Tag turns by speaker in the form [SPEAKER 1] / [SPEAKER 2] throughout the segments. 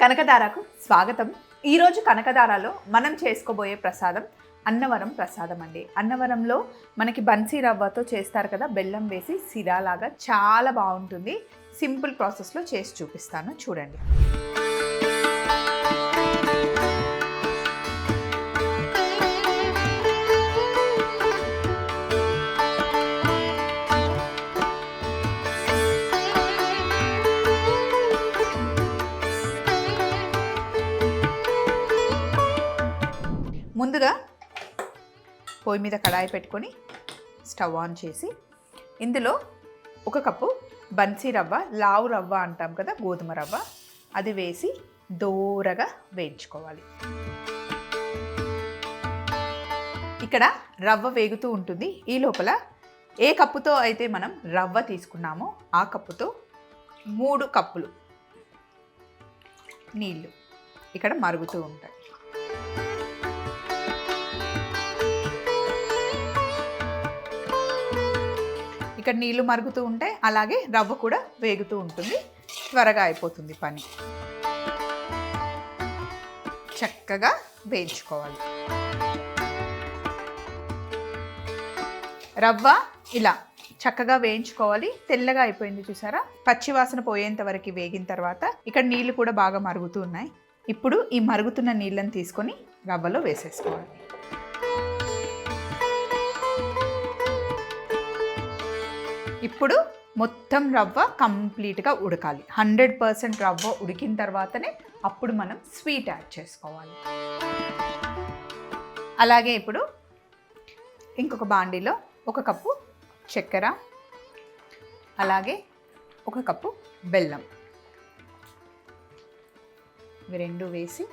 [SPEAKER 1] కనకదారకు స్వాగతం. ఈరోజు కనకదారాలో మనం చేసుకోబోయే ప్రసాదం అన్నవరం ప్రసాదం అండి. అన్నవరంలో మనకి బన్సీ రవ్వతో చేస్తారు కదా బెల్లం వేసి సిరాలాగా చాలా బాగుంటుంది. సింపుల్ ప్రాసెస్లో చేసి చూపిస్తాను. చూడండి. ముందుగా పొయ్యి మీద కడాయి పెట్టుకొని స్టవ్ ఆన్ చేసి ఇందులో ఒక కప్పు బన్సీ రవ్వ లావు రవ్వ అంటాం కదా గోధుమ రవ్వ. అది వేసి దోరగా వేయించుకోవాలి. ఇక్కడ రవ్వ వేగుతూ ఉంటుంది. ఈ లోపల ఏ కప్పుతో అయితే మనం రవ్వ తీసుకున్నామో ఆ కప్పుతో మూడు కప్పులు నీళ్ళు ఇక్కడ మరుగుతూ ఉంటాయి. ఇక్కడ నీళ్ళు మరుగుతూ ఉంటే అలాగే రవ్వ కూడా వేగుతూ ఉంటుంది. త్వరగా అయిపోతుంది పని. చక్కగా వేయించుకోవాలి. రవ్వ ఇలా చక్కగా వేయించుకోవాలి. తెల్లగా అయిపోయింది చూసారా? పచ్చివాసన పోయేంత వరకు వేగిన తర్వాత ఇక్కడ నీళ్ళు కూడా బాగా మరుగుతూ ఉన్నాయి. ఇప్పుడు ఈ మరుగుతున్న నీళ్ళని తీసుకొని రవ్వలో వేసేసుకోవాలి. ఇప్పుడు మొత్తం రవ్వ కంప్లీట్గా ఉడకాలి. హండ్రెడ్ పర్సెంట్ రవ్వ ఉడికిన తర్వాతనే అప్పుడు మనం స్వీట్ యాడ్ చేసుకోవాలి. అలాగే ఇప్పుడు ఇంకొక బాండీలో ఒక కప్పు చక్కెర అలాగే ఒక కప్పు బెల్లం. ఇవి రెండు వేసి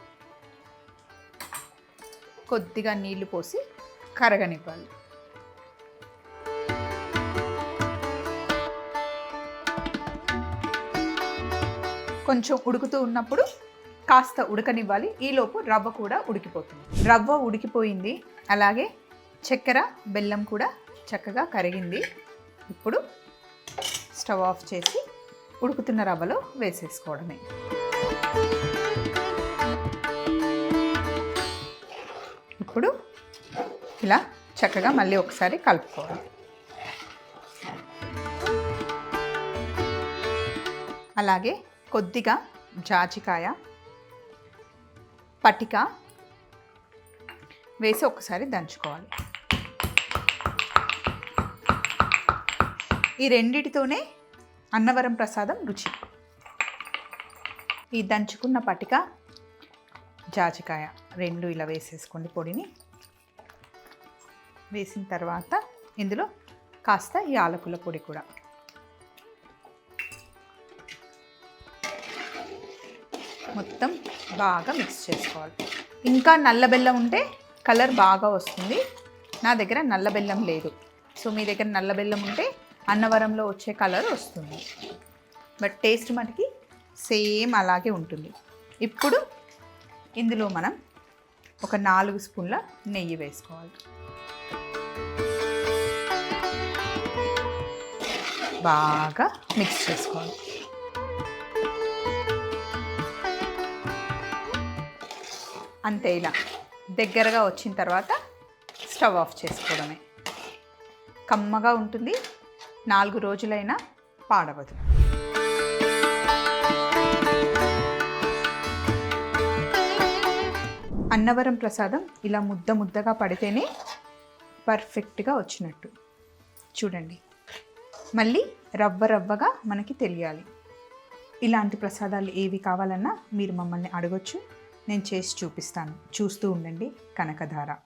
[SPEAKER 1] కొద్దిగా నీళ్ళు పోసి కరగనివ్వాలి. కొంచెం ఉడుకుతూ ఉన్నప్పుడు కాస్త ఉడకనివ్వాలి. ఈలోపు రవ్వ కూడా ఉడికిపోతుంది. రవ్వ ఉడికిపోయింది. అలాగే చక్కెర బెల్లం కూడా చక్కగా కరిగింది. ఇప్పుడు స్టవ్ ఆఫ్ చేసి ఉడుకుతున్న రవ్వలో వేసేసుకోవడమే. ఇప్పుడు ఇలా చక్కగా మళ్ళీ ఒకసారి కలుపుకోవాలి. అలాగే కొద్దిగా జాజికాయ పటిక వేసి ఒకసారి దంచుకోవాలి. ఈ రెండిటితోనే అన్నవరం ప్రసాదం రుచి. ఈ దంచుకున్న పటిక జాజికాయ రెండు ఇలా వేసేసుకోండి పొడిని. వేసిన తర్వాత ఇందులో కాస్త యాలకుల పొడి కూడా. మొత్తం బాగా మిక్స్ చేసుకోవాలి. ఇంకా నల్ల బెల్లం ఉంటే కలర్ బాగా వస్తుంది. నా దగ్గర నల్ల బెల్లం లేదు. సో మీ దగ్గర నల్ల బెల్లం ఉంటే అన్నవరంలో వచ్చే కలర్ వస్తుంది. బట్ టేస్ట్ మటుకి సేమ్ అలాగే ఉంటుంది. ఇప్పుడు ఇందులో మనం ఒక నాలుగు స్పూన్ల నెయ్యి వేసుకోవాలి. బాగా మిక్స్ చేసుకోవాలి. అంతే ఇలా దగ్గరగా వచ్చిన తర్వాత స్టవ్ ఆఫ్ చేసుకోవడమే. కమ్మగా ఉంటుంది. నాలుగు రోజులైనా పాడవదు. అన్నవరం ప్రసాదం ఇలా ముద్ద ముద్దగా పడితేనే పర్ఫెక్ట్గా వచ్చినట్టు. చూడండి. మళ్ళీ రవ్వ రవ్వగా మనకి తెలియాలి. ఇలాంటి ప్రసాదాలు ఏవి కావాలన్నా మీరు మమ్మల్ని అడగొచ్చు. నేను చేసి చూపిస్తాను. చూస్తూ ఉండండి కనకధార.